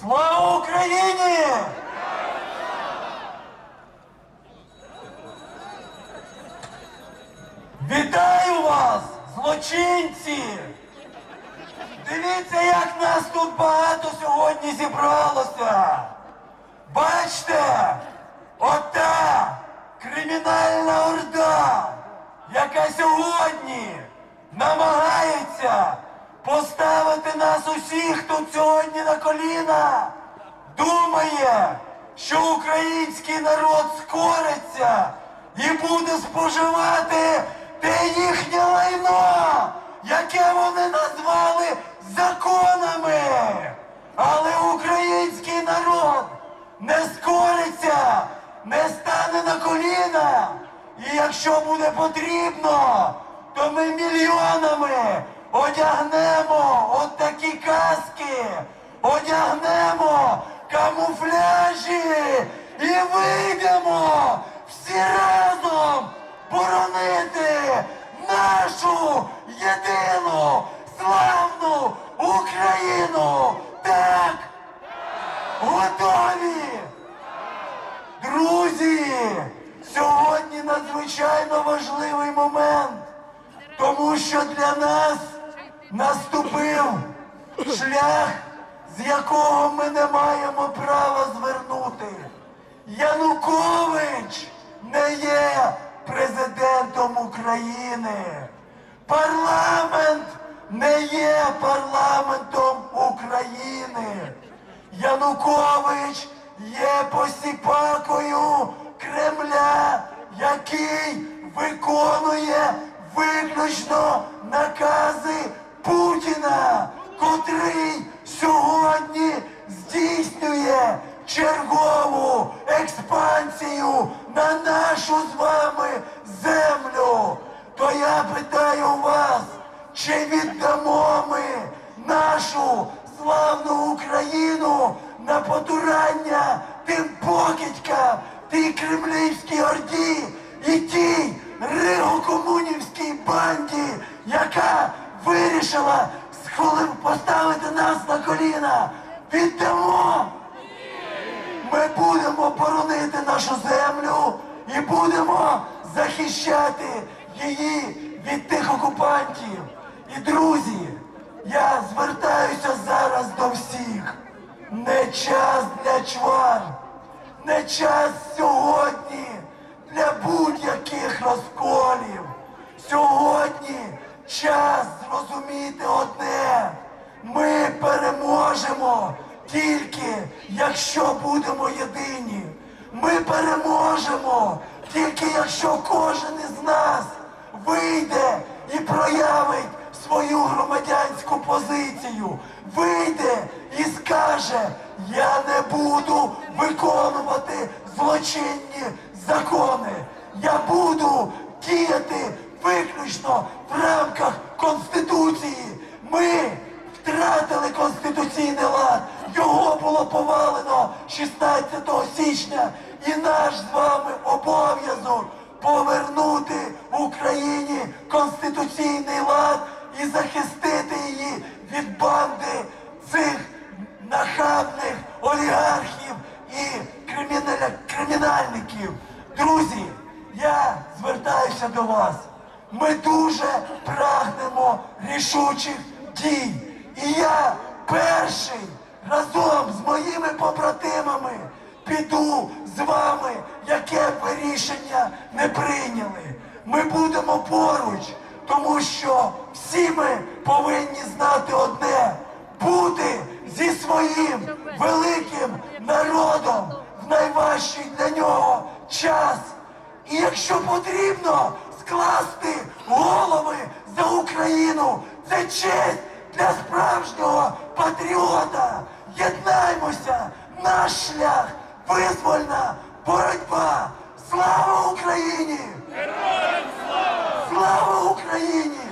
Слава Україні! Вітаю вас, злочинці! Дивіться, як нас тут багато сьогодні зібралося. Бачите, ота кримінальна орда, яка сьогодні намагається поставити нас усіх тут сьогодні на коліна, думає, що український народ скориться і буде споживати те їхнє лайно, яке вони назвали законами. Але український народ не скориться, не стане на коліна. І якщо буде потрібно, то ми мільйонами одягнемо от такі каски, одягнемо камуфляжі і вийдемо всі разом боронити нашу єдину славну Україну. Так! Готові! Друзі! Сьогодні надзвичайно важливий момент, тому що для нас наступив шлях, з якого ми не маємо права звернути. Янукович не є президентом України. Парламент не є парламентом України. Янукович є посіпакою Кремля, який виконує виключно накази нашу з вами землю. То я питаю вас, чи віддамо ми нашу славну Україну на потурання тим покидькам, тій кремлівській орді і тій ригокомунівській банді, яка вирішила поставити нас на коліна. Віддамо! Ми будемо боронити нашу землю і будемо захищати її від тих окупантів. І друзі, я звертаюся зараз до всіх. Не час для чвар, не час сьогодні для будь-яких розколів. Сьогодні час зрозуміти одне. Ми переможемо тільки якщо будемо єдині. Ми переможемо! Тільки якщо кожен із нас вийде і проявить свою громадянську позицію, вийде і скаже, я не буду виконувати злочинні закони. Я буду діяти виключно в рамках Конституції. Ми втратили конституційний лад. Його було повалено 16 січня. І наш з вами обов'язок повернути Україні конституційний лад і захистити її від банди цих нахабних олігархів і кримінальників. Друзі, я звертаюся до вас. Ми дуже прагнемо рішучих дій. І я перший разом з моїми побратимами піду з вами, яке б ви рішення не прийняли. Ми будемо поруч, тому що всі ми повинні знати одне бути зі своїм великим народом в найважчий для нього час. І якщо потрібно скласти голови за Україну, це честь для справжнього патріота. Єднаймося! Наш шлях! Визвольна боротьба! Слава Україні! Героям слава! Слава Україні!